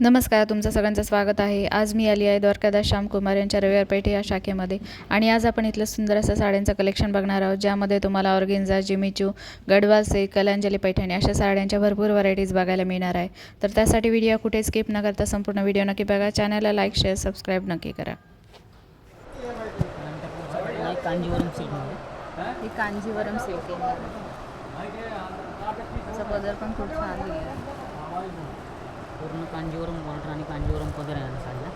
नमस्कार तुमचं सगळ्यांचं स्वागत आहे. आज मी आली आहे द्वारकादास श्यामकुमार यांच्या रविवार पेठ या शाखेमध्ये. आणि आज आपण इथलं सुंदर असं साड्यांचं कलेक्शन बघणार आहोत ज्यामध्ये तुम्हाला organza Jimmy Choo Gadwal silk Kalanjali Paithani अशा साड्यांच्या भरपूर व्हरायटीज बघायला मिळणार आहे. तर त्यासाठी व्हिडिओ कुठे स्किप न करता संपूर्ण व्हिडिओ नक्की बघा. चॅनलला लाईक शेअर सबस्क्राईब नक्की करा. कांजीवरम ही कांजीवरम सिल्क पण खूप छान कांजीवरम बॉर्डर आणि कांजीवरम पदर आहे साडीला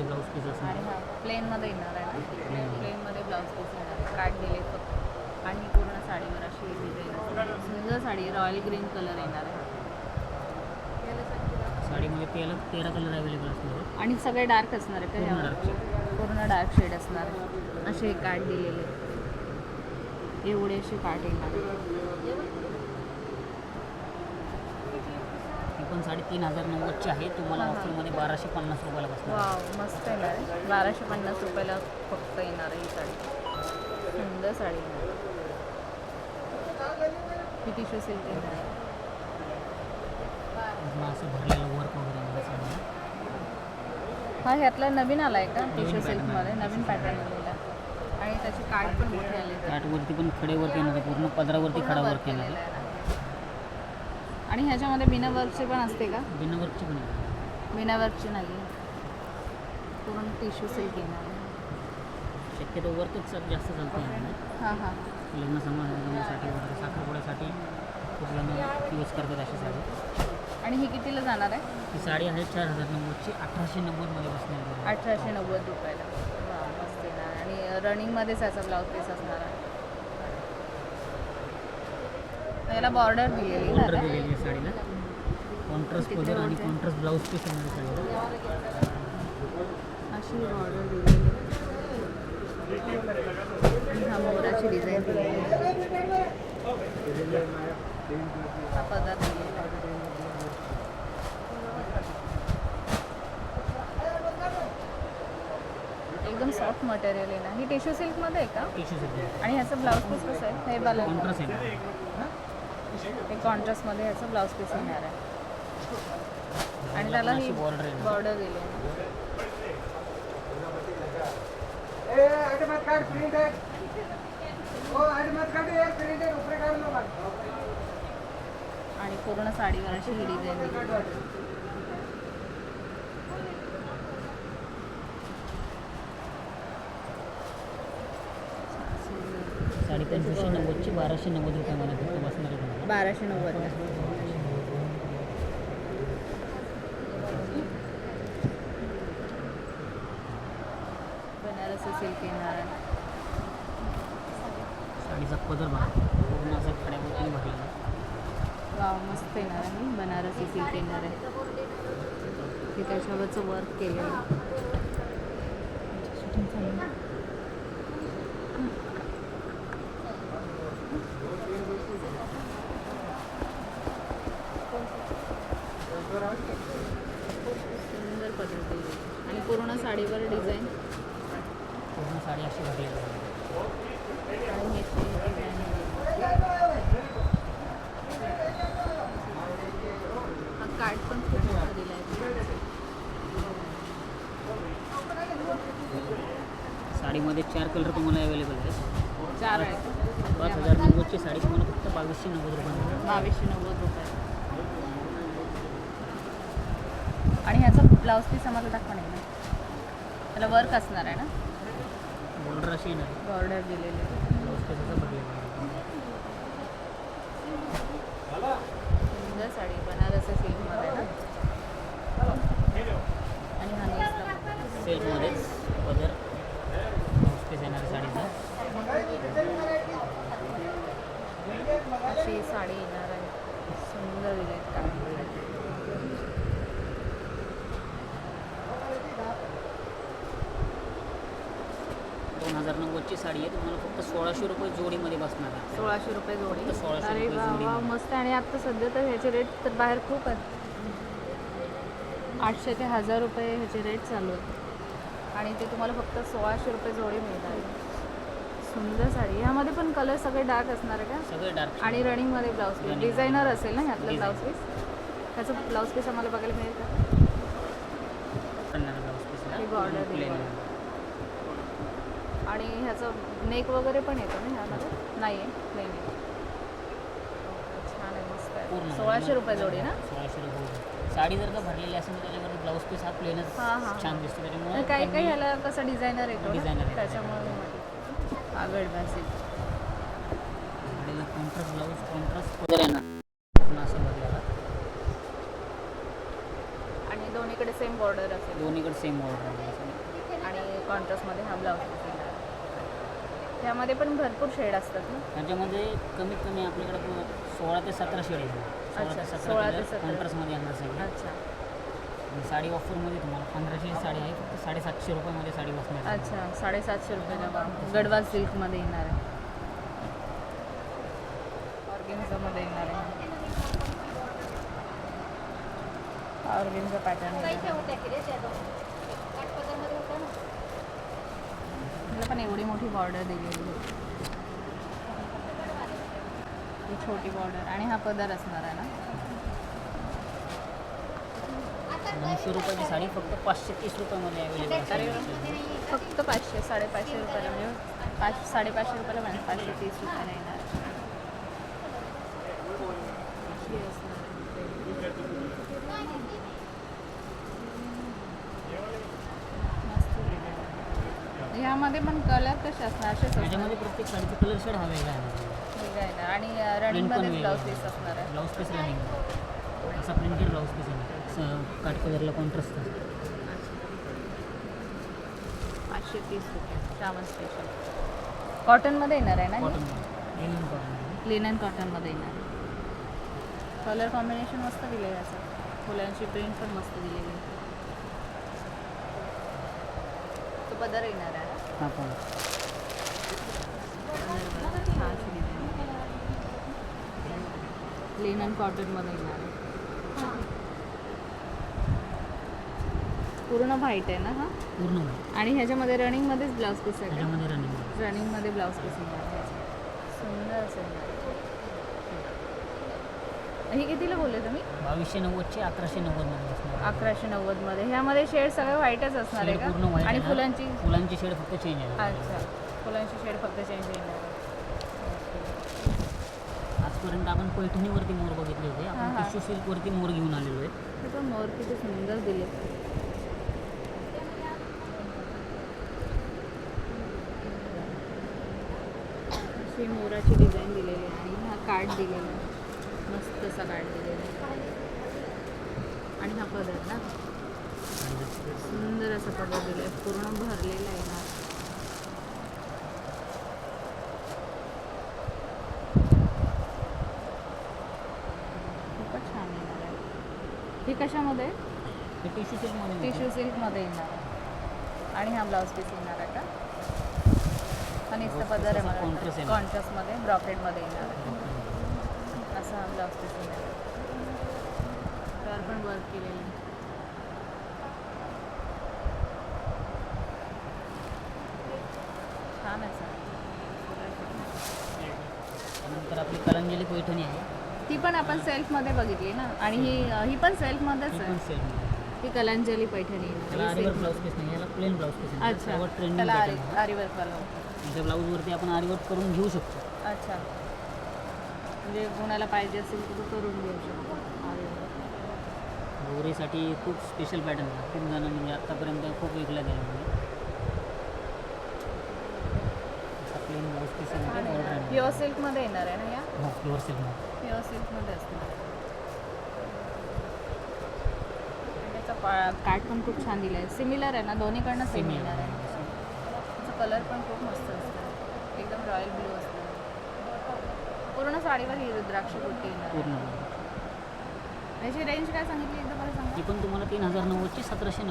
ब्लाऊज पीस असणार. आणि हा प्लेनमध्ये येणार आहे. प्लेनमध्ये ब्लाऊज पीस येणार आहे. काट दिले फक्त. आणि पूर्ण साडीवर अशी डिझाईन सुंदर साडी रॉयल ग्रीन कलर येणार आहे. साडीमध्ये तेरा तेरा कलर अवेलेबल असणार आणि सगळे डार्क असणार आहे का पूर्ण डार्क शेड असणार आहे. असे काट दिलेले एवढे असे काट येणार ही पण साडी तीन हजार नव्वदची आहे तुम्हाला. ऑफरमध्ये बाराशे पन्नास रुपयाला बसणार आहे. वाव मस्त येणार आहे बाराशे पन्नास रुपयाला फक्त येणार आहे ही साडी सुंदर साडी येणार आहे. ही टिश्यू सिल्क येणार आहे पूर्ण असं भरलेलं वर्क वगैरे आहे या साडीला हा ह्यातला नवीन आलाय का नवीन टिश्यू pattern सिल्कमध्ये. नवीन पॅटर्न आलेला आणि त्याचे कार्ड पण मोठे आले काठवरती पण खडे वर्क येणार आहे पूर्ण पदरावरती खडा वर्क येणार आहे. आणि ह्याच्यामध्ये बिना वर्कचे पण असते का? बिना वर्कची पण बिना वर्कची नाही. पूर्ण टिश्यू सिल्क येणार शक्यतो वर्कच जास्त चालतं हां हां. लग्न समारंभासाठी वगैरे साखरपुड्यासाठी खूप जण यूज करतात अशी साडी. आणि ही कितीला जाणार आहे? ही साडी आहे चार हजार नव्वदची अठराशे नव्वदमध्ये बसणार. अठराशे नव्वद रुपयाला. आणि रनिंगमध्येच याचा ब्लाऊज पीस असणार आहे. याला बॉर्डर दिलेली आहे. साडीला. कॉन्ट्रास्ट पदर आणि कॉन्ट्रास्ट ब्लाऊज पीस आहे साडीला. अशी बॉर्डर दिलेली हा मोराची डिझाईन दिलेली. हा पदर दिलेला आहे. एकदम सॉफ्ट मटेरियल आहे ना? ही टिश्यू सिल्कमध्ये आहे का? टिश्यू आणि ह्याचं ब्लाऊज पीस कसं आहे? हे बाला कॉन्ट्रास्ट येणार. हे? कॉन्ट्रास्टमध्ये ह्याचं ब्लाऊज पीस येणार आहे. आणि त्याला ही बॉर्डर येणार. दिली आणि पूर्ण साडीवर अशी ही डिझाईन दिली साडी पंचवीसशे नव्वदची बाराशे नव्वद रुपयामध्ये फक्त बसणार आहे तुम्हाला. बाराशे नव्वदला बनारसी सिल्क येणार आहे साडीचा पदर बघा. पूर्ण असं खड्यावरती भरलेला आहे. वाव मस्त येणार आहे बनारसी सिल्क येणार आहे ते त्याच्यावरचं वर्क केलेलं आहे. Shooting चालू आहे. सुंदर पद्धती आणि पूर्ण साडीवर डिझाईन. पूर्ण साडी अशी हा कार्ड पण खूप मोठा दिला आहे साडीमध्ये चार कलर तुम्हाला अवेलेबल आहेत. चार आहे पाच हजार नव्वदची साडी तुम्हाला फक्त बावीसशे नव्वद रुपये बावीसशे नव्वद रुपये. आणि ह्याचा ब्लाऊज पीस आम्हाला दाखवा नाही. त्याला वर्क असणार आहे ना बॉर्डर अशी आहे. बॉर्डर दिलेले ब्लाऊज पीसाचं भरलेलं आहे सुंदर साडी बनारसी सिल्कमध्ये ना आणि हा नेसला सेलमध्येच पदर ब्लाऊज पीस येणार आहे साडीचा अशी साडी येणार आहे सुंदर दिलेत काढून दोन नव्वदची साडी आहे. तुम्हाला फक्त सोळाशे रुपये जोडीमध्ये बसणार आहे. सोळाशे रुपये जोडी. फक्त सोळाशे अरे रुपये वा. वा मस्त आणि आता सध्या तर ह्याचे रेट तर बाहेर खूप आहेत. आठशे ते हजार रुपये ह्याचे रेट चालू आहेत. आणि ते तुम्हाला फक्त सोळाशे रुपये जोडी मिळणार सुंदर साडी. ह्यामध्ये पण कलर सगळे डार्क असणार आहे का? सगळे डार्क आणि रनिंगमध्ये ब्लाऊज पीस Running. डिझायनर असेल ना ह्यातलं Design. ब्लाऊज पीस त्याचं ब्लाऊज पीस आम्हाला बघायला मिळेल का? ही border दिली प्लेन. आणि ह्याचं नेक वगैरे पण येतं ना ह्यामध्ये? नाही आहे. प्लेन छान आहे मस्त आहे. सोळाशे रुपये जोडी ना? सोळाशे रुपये जोडी. साडी जर का भरलेली असेल तर त्याच्यावर ब्लाऊज पीस हा प्लेनच हां हां छान दिसतो. त्याच्यामुळे काही काही त्यांनी- ह्याला कसं डिझायनर येतो ना, Designer येतो. त्याच्यामुळे मी म्हटलं. गडबासी साडीला कॉन्ट्रास्ट ब्लाऊज कॉन्ट्रास्ट वगैरे आहे ना पुन्हा असं भरलेला आणि दोन्हीकडे सेम बॉर्डर असेल. दोन्हीकडे सेम ऑर्डर आणि कॉन्ट्रास्टमध्ये हा ब्लाऊज येणार त्यामध्ये पण भरपूर शेड असतात ना? त्याच्यामध्ये कमीत कमी आपल्याकडे पू- सोळा ते सतरा शेड सोळा अच्छा, ते सोळा ते कलर सतरा. कॉन्ट्रास्टमध्ये आणणार सगळे अच्छा. आणि साडी ऑफरमध्ये तुम्हाला पंधराशे साडी आहे फक्त साडेसातशे रुपयामध्ये साडी बसणार आहे. अच्छा साडेसातशे रुपयाला बा. गडवाल सिल्कमध्ये येणार आहे. ऑर्गेन्झामध्ये येणार आहे. ऑर्गेन्झा पॅटर्न मला पण एवढी मोठी बॉर्डर दिलेली आहे. ही छोटी बॉर्डर आणि हा पदर असणार आहे ना? नऊशे रुपयाची साडी फक्त पाचशे तीस रुपयामध्ये अवेलेबल फक्त पाचशे साडेपाचशे रुपयाला म्हणजे पाच साडेपाचशे रुपयाला म्हणजे पाचशे तीस रुपयाला येणार अशी असणार मस्त. ह्यामध्ये पण कलर कसे असणार असेच असणार त्याच्यामध्ये प्रत्येक साडीचा कलर शेड हा वेगळा आहे. ठीक आहे. ना आणि पण ब्लाऊज. पीस असणार आहे. ब्लाऊज पीस रनिंग असा प्रिंटेड ब्लाऊज पीस आहे. काट कलरला कॉन्ट्रास्ट पाचशे तीस रुपये श्रावण स्पेशल कॉटनमध्ये येणार आहे ना हे? कॉटन लिनन कॉटन लिनन कॉटनमध्ये येणार कलर कॉम्बिनेशन मस्त दिलं आहे याचं फुलांची प्रिंट पण मस्त दिलेली आहे. तो पदर येणार आहे. ना? पण पदर बघा, छानशी design आहे. लिनन कॉटनमध्ये येणार पूर्ण व्हाईट आहे ना हा पूर्ण white. आणि ह्याच्यामध्ये रनिंगमध्येच ब्लाऊज पीस आहे का? त्याच्यामध्ये रनिंग रनिंगमध्ये ब्लाऊज पीस सुंदर असेल ही कितीला बोलले तुम्ही? बावीसशे नव्वदचे अकराशे नव्वदमध्ये असणार अकराशे नव्वदमध्ये. ह्यामध्ये शेड सगळे व्हाईटच असणार आहे पूर्ण का? white आणि आहे. फुलांची? फुलांची शेड फक्त चेंज आहे. अच्छा. फुलांची शेड फक्त चेंज येणार आहे आजपर्यंत आपण पैठणीवरती मोर बघितले होते. हा, आपण हा. टिश्यू सिल्कवरती मोर घेऊन आलेलो आहे. हे पण मोर किती सुंदर दिले. अशी मोराची डिझाईन दिलेली आहे. आणि हा कार्ड दिलेला आहे. मस्त असा आहे. आणि हा पदर ना? सुंदर असा पदर दिला आहे पूर्ण भरलेला आहे ना खूपच छान येणार आहे. ही कशामध्ये? टिश्यू सिल्कमध्ये टिश्यू सिल्कमध्ये येणार आहे. आणि हा ब्लाऊज पीस येणार आहे का? Blouse पदर आहे मला. कॉन्ट्रास्टमध्ये ब्रॉकेटमध्ये येणार आहे. असा हा ब्लाऊज पीस त्यावर पण वर्क केलेलं. छान आहे सर नंतर आपली कलंजली पैठणी आहे. ती पण आपण सेल्फमध्ये बघितली ना? आणि ही ही पण सेल्फमध्येच आहे. ही कलांजली पैठणी त्याला आहे. ही आरीवर्क self- ब्लाऊज पीस नाही याला प्लेन ब्लाऊज पीस आहे. अच्छा. ट्रेंडिंग त्याला आरी ब्लाऊजवरती आपण आरीवर्क करून घेऊ शकतो. अच्छा. म्हणजे कोणाला पाहिजे असेल तर तो करून घेऊ शकतो. आरीवर्क. गौरीसाठी खूप स्पेशल पॅटर्न आहे. खूप जण म्हणजे आत्तापर्यंत खूप विकल्या गेल्या म्हणजे प्लेन ब्लाऊज पीस प्युअर सिल्कमध्ये येणार आहे ना या? हो प्युअर सिल्कमध्ये प्युअर सिल्कमध्ये असणार आहे. आणि त्याचा पा- काठ पण खूप छान दिला आहे सिमिलर आहे ना? दोन्हीकडनं सेमी येणार आहे. त्याचा कलर पण खूप मस्त असणार एकदम रॉयल ब्लू असणार पूर्ण साडीवर ही रुद्राक्ष बुट्टी येणार. आहे. पूर्ण याची रेंज काय सांगितली एकदा ती सांगा. पण तुम्हाला तीन हजार नव्वदची सतराशे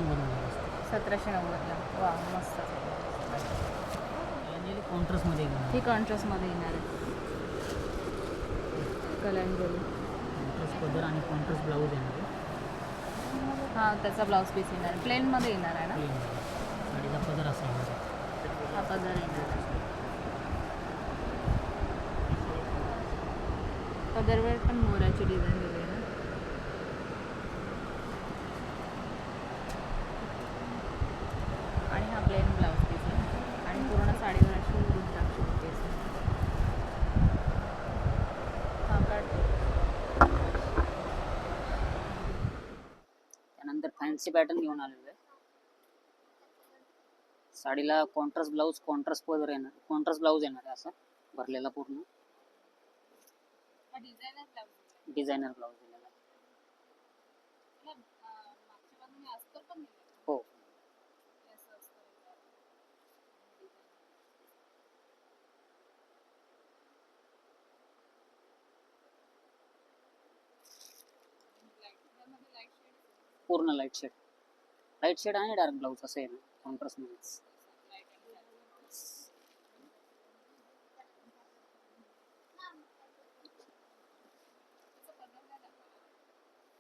असते. सतराशे नव्वदला वा मस्त. कॉन्ट्रास्टमध्ये घेणार ही कॉन्ट्रास्टमध्ये येणार. आहे कलांजली कॉन्ट्रास्ट पदर आणि कॉन्ट्रास्ट ब्लाऊज येणार हां त्याचा ब्लाऊज पीस येणार. आहे प्लेनमध्ये येणार आहे ना? प्लेन साडीचा पदर असा येणार हा पदर येणार आहे पदरवर पण मोराची डिझाईन दिली आहे ना. आणि हा प्लेन ब्लाऊज पीस आहे. आणि पूर्ण साडीवर अशी रुद्राक्ष पीस हा काढतो त्यानंतर फॅन्सी पॅटर्न घेऊन आलेलो आहे. साडीला कॉन्ट्रास्ट ब्लाऊज कॉन्ट्रास्ट पदर येणार कॉन्ट्रास्ट ब्लाऊज येणार आहे असं भरलेला पूर्ण. डिझायनर ब्लाऊज डिझायनर ब्लाऊज दिलेला आहे. मागच्या बाजूने अस्तर पण दिलं हो. असं पूर्ण लाइट शेड लाइट शेड आणि डार्क ब्लाऊज असं आहे ना कॉन्ट्रास्ट मध्येच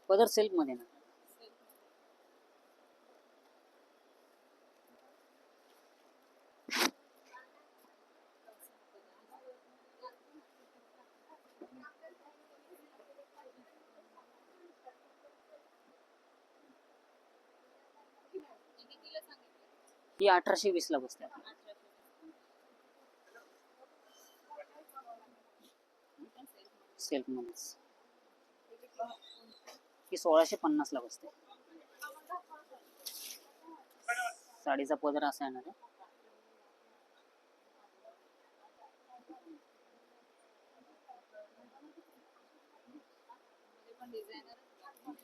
पदर सिल्कमध्ये ना. ही अठराशे वीस ला बसते सेल्फ सिल्क मध्येच. ही सोळाशे पन्नास ला बसते. साडीचा पदर असा येणार आहे.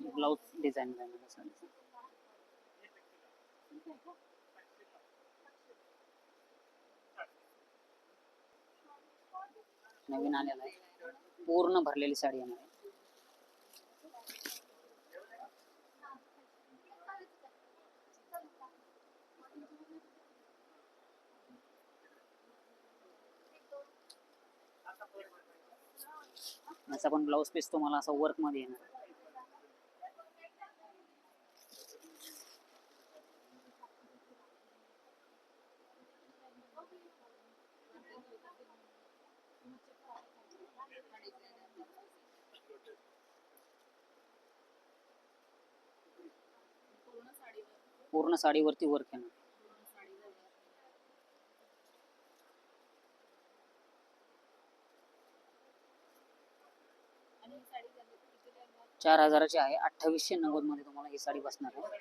ब्लाऊज डिझाईन राहणार साडीचा. नवीन आलेला आहे. पूर्ण भरलेली साडी येणार आहे. याचा पण ब्लाऊज पीस तुम्हाला असा वर्कमध्ये येणार. पूर्ण साडीवरती वर्क येणार. चार हजाराची आहे. अठ्ठावीसशे नव्वदमध्ये तुम्हाला ही साडी बसणार आहे.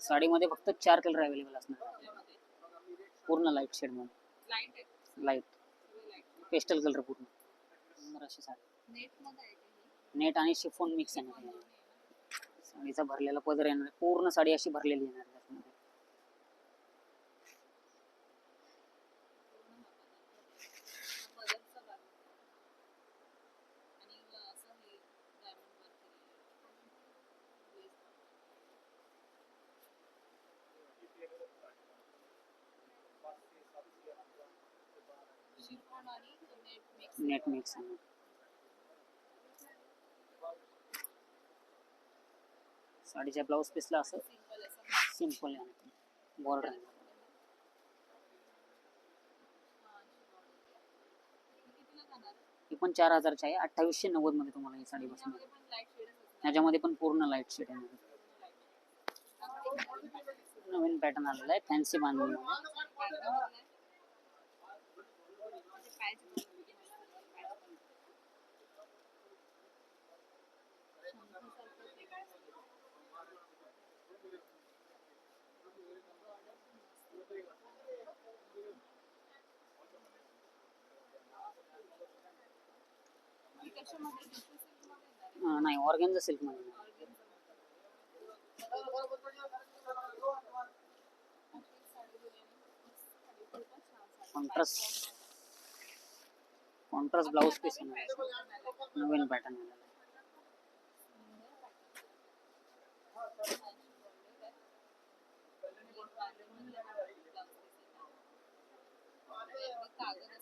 साडीमध्ये फक्त चार कलर अवेलेबल असणार पूर्ण लाइट शेडमध्ये. लाइट पेस्टल कलर पूर्ण. अशी साडी. नेट आणि शिफोन मिक्स येणार साडीचा भरलेला पदर येणार पूर्ण साडी अशी भरलेली येणार त्याच्यामध्ये. नेट साडीच्या ब्लाऊज पीसला असं सिंपल बॉर्डर ही पण चार हजारची आहे. अठ्ठावीसशे नव्वदमध्ये तुम्हाला ही साडी बसणार. त्याच्यामध्ये पण पूर्ण लाइट शेड आहे. नवीन पॅटर्न आलेला आहे. फॅन्सी बांधणी. अं, नाही ऑर्गेन्झा सिल्कमध्ये. कॉन्ट्रास्ट. कॉन्ट्रास्ट ब्लाऊज पीस नवीन पॅटर्न आलेला आहे. कागद